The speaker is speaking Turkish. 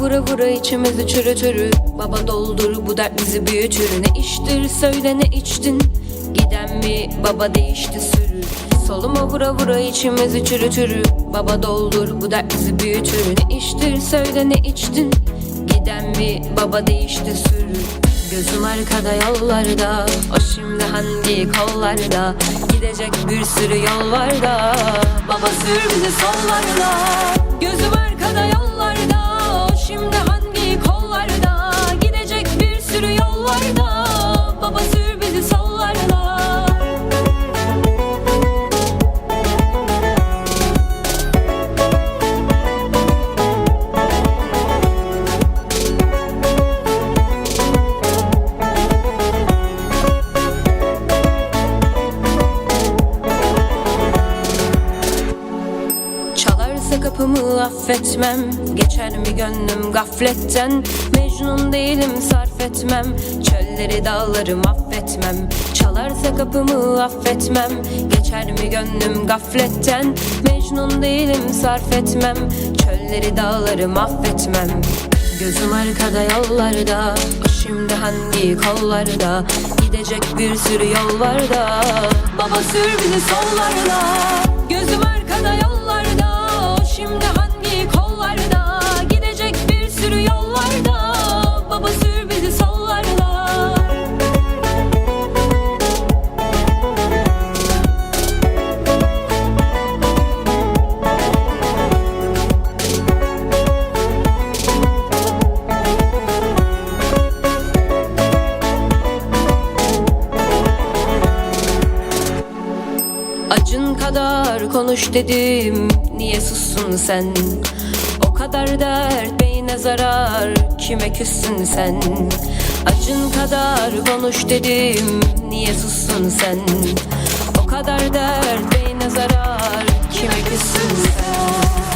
vura vura içimizi çürütür Baba doldur bu dert bizi büyütür. Ne içtir söyle ne içtin. Giden mi baba değişti sürü. Soluma vura vura içimizi çürütür Baba doldur bu dert bizi büyütür. Ne içtir söyle ne içtin. Giden mi baba değişti sürü. Gözüm arkada yollarda O şimdi hangi kollarda? Gidecek bir sürü yol var da Baba sür bizi sollarda Gözüm sürü yol Çalarsa kapımı affetmem. Geçer mi gönlüm gafletten? Mecnun değilim sarf etmem. Çölleri dağları affetmem Çalarsa kapımı affetmem. Geçer mi gönlüm gafletten? Mecnun değilim sarf etmem. Çölleri dağları affetmem Gözüm arkada yollarda O şimdi hangi kollarda? Gidecek bir sürü yol var da Baba sür bizi sollarda. Gözüm kadar konuş dedim Niye sussun sen? O kadar dert beyne zarar Kime küssün sen? Acın kadar konuş dedim Niye sussun sen? O kadar dert beyne zarar Kime küssün sen